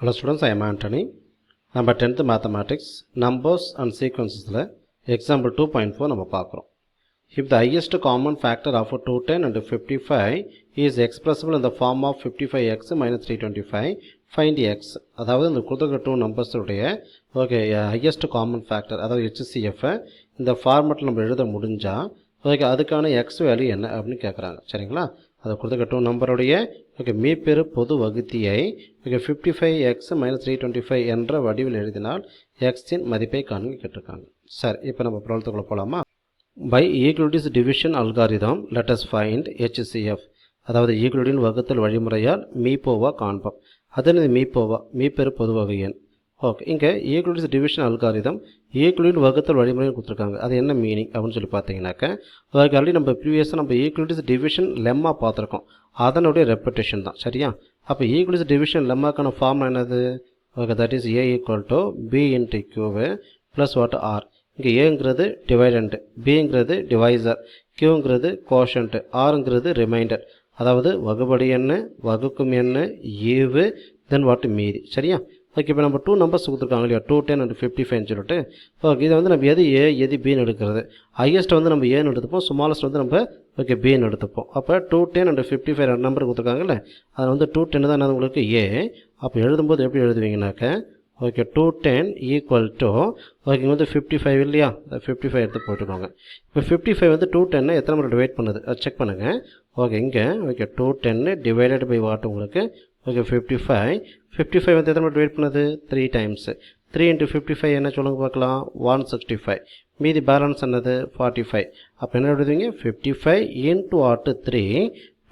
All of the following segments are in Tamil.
Hello students, I am Anthony. நம்ம 10th mathematics numbers and sequencesல example 2.4 நம்ம பார்க்குறோம் If the highest common factor of 210 and 55 is expressible in the form of 55x minus 325, find x. அதாவது இந்த கொடுத்துருக்க டூ நம்பர்ஸுடைய ஓகே ஹையஸ்ட் காமன் ஃபேக்டர் அதாவது ஹெச்சிசிஎஃப்பை இந்த ஃபார்மெட்டில் நம்ம எழுத முடிஞ்சால் ஓகே அதுக்கான எக்ஸ் வேல்யூ என்ன அப்படின்னு கேட்குறாங்க சரிங்களா அதை கொடுத்துக்கட்டும். டூ நம்பருடைய ஓகே மீப்பெரு பொது வகுத்தியை okay fifty five x minus three twenty five என்ற வடிவில் எழுதினால் எக்ஸின் மதிப்பை காண்க கேட்டிருக்காங்க. சரி இப்போ நம்ம ப்ராப்ளத்துக்குள்ள போகலாமா by equalities division algorithm let's find HCF அதாவது ஈக்குவலிட்டின் வகுத்தல் வழிமுறையால் மீப்போவா காண்போம். அதனது மீப்போவா மீப்பெரு பொது வகை எண் ஓகே இங்கே ஈக்குவலிட்டிஸ் டிவிஷன் அல்காரிதம் ஈக்குவலின் வகுத்தல் வழிமுறைன்னு கொடுத்துருக்காங்க. அது என்ன மீனிங் அப்படின்னு சொல்லி பார்த்தீங்கன்னாக்க அதுக்கு ஆல்ரெடி நம்ம ப்ரீவியஸாக நம்ம ஈக்குவலிட்டிஸ் டிவிஷன் லெம்மா பார்த்துருக்கோம். அதனுடைய ரெப்படேஷன் தான். சரியா? அப்போ ஈக்குவலிஸ் டிவிஷன் லெம்மாக்கான ஃபார்ம் என்னது? Okay that is A equal to B into Q plus what are இங்கே ஏங்கிறது டிவைடண்ட்டு பிங்கிறது டிவைசர் கியூங்கிறது கோஷன்ட்டு ஆருங்கிறது ரிமைண்டர் அதாவது வகுபடி என்ன வகுக்கும் என்ன ஈவு தென் வாட் மீதி. சரியா? ஓகே இப்போ நம்ம டூ நம்பர்ஸ் கொடுத்துருக்காங்க இல்லையா? டூ டென் அண்ட் ஃபிஃப்டி ஃபைவ்னு சொல்லிட்டு. ஓகே இதை வந்து நம்ம எது ஏ எது பின்னு எடுக்கிறது? ஹையஸ்ட் வந்து நம்ம ஏன்னு எடுத்துப்போம். ஸ்மாலஸ்ட் வந்து நம்ம ஓகே பின்னு எடுத்துப்போம். அப்போ two ten and fifty five ரெண்டு நம்பர் கொடுத்துருக்காங்கல்ல அதில் வந்து டூ டென் தான் என்னது உங்களுக்கு? ஏ அப்போ எழுதும்போது எப்படி எழுதுவீங்கனாக்க okay two ten equal to okay வந்து ஃபிஃப்டி ஃபைவ் இல்லையா? ஃபிஃப்டி ஃபைவ் எடுத்து போட்டுக்கோங்க. இப்போ ஃபிஃப்டி ஃபைவ் வந்து டூ டென்னு எத்தனை முறை டிவைட் பண்ணுது? அதை செக் பண்ணுங்கள் ஓகே இங்கே okay two ten divided by what உங்களுக்கு? Okay fifty five fifty five வந்து எத்தனை டிவைட் பண்ணது? Three times three into fifty five என்ன சொல்லுங்க பார்க்கலாம்? ஒன் சிக்ஸ்டி ஃபைவ் மீதி பேலன்ஸ் என்னது? ஃபார்ட்டி ஃபைவ் அப்போ என்ன எழுதுவீங்க fifty five into what three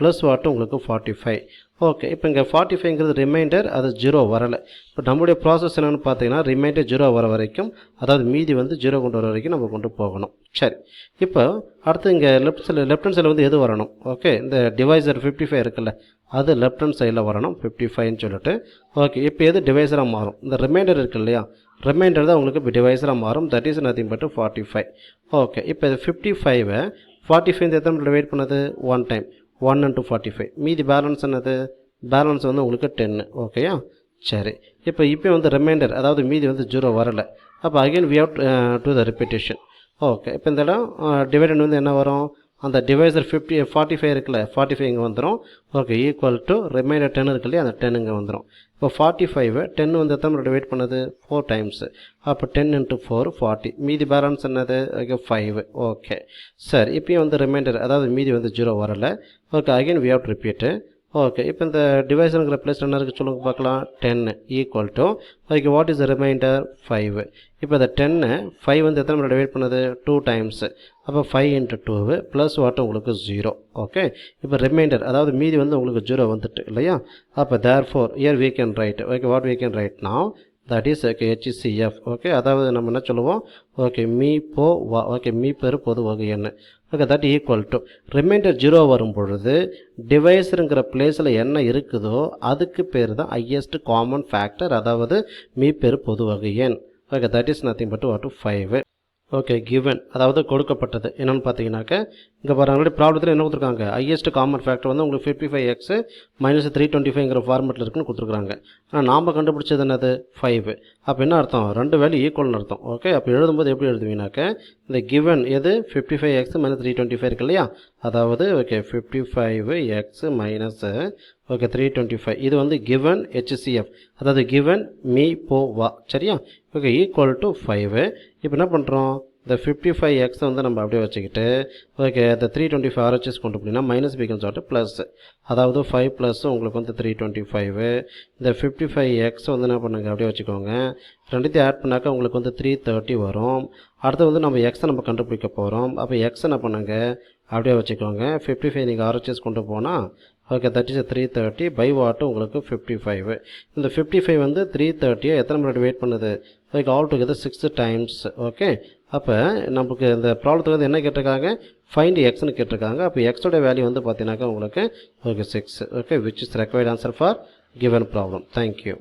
plus what உங்களுக்கு ஃபார்ட்டி ஃபைவ் ஓகே இப்போ இங்கே ஃபார்ட்டி ஃபைவ்ங்கிறது ரிமைண்டர் அது ஜீரோ வரலை. இப்போ நம்முடைய ப்ராசஸ் என்னென்னு பார்த்தீங்கன்னா ரிமைண்டர் ஜீரோ வர வரைக்கும் அதாவது மீதி வந்து ஜீரோ கொண்டு வர வரைக்கும் நம்ம கொண்டு போகணும். சரி. இப்போ அடுத்து இங்கே லெஃப்ட் சைடில் லெஃப்ட் ஹண்ட் சைடில் வந்து எது வரணும்? ஓகே இந்த டிவைசர் ஃபிஃப்டி ஃபைவ் இருக்குல்ல அது லெஃப்ட் ஹண்ட் சைடில் வரணும் ஃபிஃப்டி ஃபைவ்னு சொல்லிட்டு. ஓகே இப்போ எது டிவைசராக மாறும்? இந்த ரிமைண்டர் இருக்கு இல்லையா? ரிமைண்டர் தான் உங்களுக்கு இப்போ டிவைசராக மாறும். That is nothing but forty five okay இப்போ இது ஃபிஃப்டி ஃபைவை ஃபார்ட்டி ஃபைவ் எத்தனை வெயிட் பண்ணது? One time one into forty five மீதி பேலன்ஸ் என்னது? பேலன்ஸ் வந்து உங்களுக்கு டென்னு ஓகேயா சரி. இப்போ இப்போ வந்து ரிமைண்டர் அதாவது மீதி வந்து ஜீரோ வரலை. அப்போ again we have to the repetition okay இப்போ இந்த இடம் uh, டிவைடன் வந்து என்ன வரும்? அந்த டிவைசர் ஃபிஃப்டி ஃபார்ட்டி ஃபைவ் இருக்குல்ல ஃபார்ட்டி ஃபைவ் இங்கே வந்துடும் okay equal to remainder ten இருக்கு இல்லையா? அந்த டென் இங்கே வந்துடும் இப்போ ஃபார்ட்டி ஃபைவ் டென் வந்து எத்தனை டிவைட் பண்ணது? ஃபோர் டைம்ஸு அப்போ டென் இன்ட்டு ஃபோர் ஃபார்ட்டி மீதி பேலன்ஸ் என்னது? ஓகே ஃபைவ் ஓகே சரி. இப்போயும் வந்து ரிமைண்டர் அதாவது மீதி வந்து ஜீரோ வரலை. Okay again we have to repeat okay இப்போ இந்த டிவைஸுங்கிற பிளேஸ் என்ன இருக்குது சொல்லுங்க பார்க்கலாம். Ten equal to okay what is the remainder five இப்போ இந்த டென்னு ஃபைவ் வந்து எத்தனை முறை டிவைட் பண்ணுது? டூ டைம்ஸு அப்போ five into two plus what உங்களுக்கு ஜீரோ ஓகே இப்போ ரிமைண்டர் அதாவது மீதி வந்து உங்களுக்கு ஜீரோ வந்துட்டு இல்லையா? அப்போ therefore here we can write okay what we can write நான் that is okay HCF okay அதாவது நம்ம என்ன சொல்லுவோம்? ஓகே மீ போ வா ஓகே மீ பெரு பொது வகை என்ன okay that equal to remainder zero வரும் பொழுது டிவைஸருங்கிற பிளேஸில் என்ன இருக்குதோ அதுக்கு பேர் தான் ஹையஸ்ட் காமன் ஃபேக்டர் அதாவது மீ பெரு பொதுவகை எண். Okay that is nothing but what to five okay given அதாவது கொடுக்கப்பட்டது. என்னென்னு பார்த்தீங்கன்னாக்க இங்கே பாருங்க ப்ராப்ளத்தில் என்ன கொடுத்துருக்காங்க? ஹையஸ்ட் காமன் ஃபேக்டர் வந்து உங்களுக்கு fifty five x minus three twenty ஃபைவ்ங்கிற ஃபார்மெட்டில் இருக்குன்னு கொடுத்துருக்காங்க ஆனால் நாம் கண்டுபிடிச்சது என்னது? ஃபைவ் அப்போ என்ன அர்த்தம்? ரெண்டு வேல்யூ ஈக்குவல்னு அர்த்தம். ஓகே அப்போ எழுதும்போது எப்படி எழுதுவீங்கனாக்க இந்த கிவன் எது? Fifty five x minus three twenty five இருக்கு இல்லையா? அதாவது okay fifty five x minus okay three twenty five இது வந்து கிவன் ஹெச்சிஎஃப் அதாவது கிவன் மீ போ வா சரியா? ஓகே ஈக்குவல் டு ஃபைவ் இப்போ என்ன பண்ணுறோம் இந்த ஃபிஃப்டி ஃபைவ் எக்ஸை வந்து நம்ம அப்படியே வச்சுக்கிட்டு ஓகே இந்த த்ரீ டுவெண்ட்டி ஃபைவ் ஆர்ஹெச்எஸ் கொண்டு போனீங்கன்னா மைனஸ் பிகம்ஸ் சொல்லிட்டு ப்ளஸ் அதாவது ஃபைவ் ப்ளஸ் உங்களுக்கு வந்து த்ரீ டுவெண்ட்டி ஃபைவ் இந்த ஃபிஃப்டி ஃபைவ் எக்ஸ் வந்து என்ன பண்ணுங்க அப்படியே வச்சுக்கோங்க. ரெண்டுத்தையும் ஆட் பண்ணாக்கா உங்களுக்கு வந்து த்ரீ தேர்ட்டி வரும். அடுத்து வந்து நம்ம எக்ஸை நம்ம கண்டுபிடிக்க போகிறோம் அப்போ எக்ஸ் என்ன பண்ணுங்க அப்படியே வச்சுக்கோங்க. ஃபிஃப்டி ஃபைவ் நீங்கள் ஆர்ஹெச்எஸ் கொண்டு போனால் okay that is three thirty by what உங்களுக்கு ஃபிஃப்டி ஃபைவ் இந்த ஃபிஃப்டி ஃபைவ் வந்து த்ரீ தேர்ட்டியை எத்தனை மினிட் வெயிட் பண்ணுது? Okay all together six times okay அப்போ நமக்கு இந்த ப்ராப்ளத்துக்கு வந்து என்ன கேட்டிருக்காங்க? ஃபைண்ட் எக்ஸ்னு கேட்டிருக்காங்க. அப்போ எக்ஸோட வேல்யூ வந்து பார்த்தீங்கன்னாக்கா உங்களுக்கு okay six okay which is required answer for given problem thank you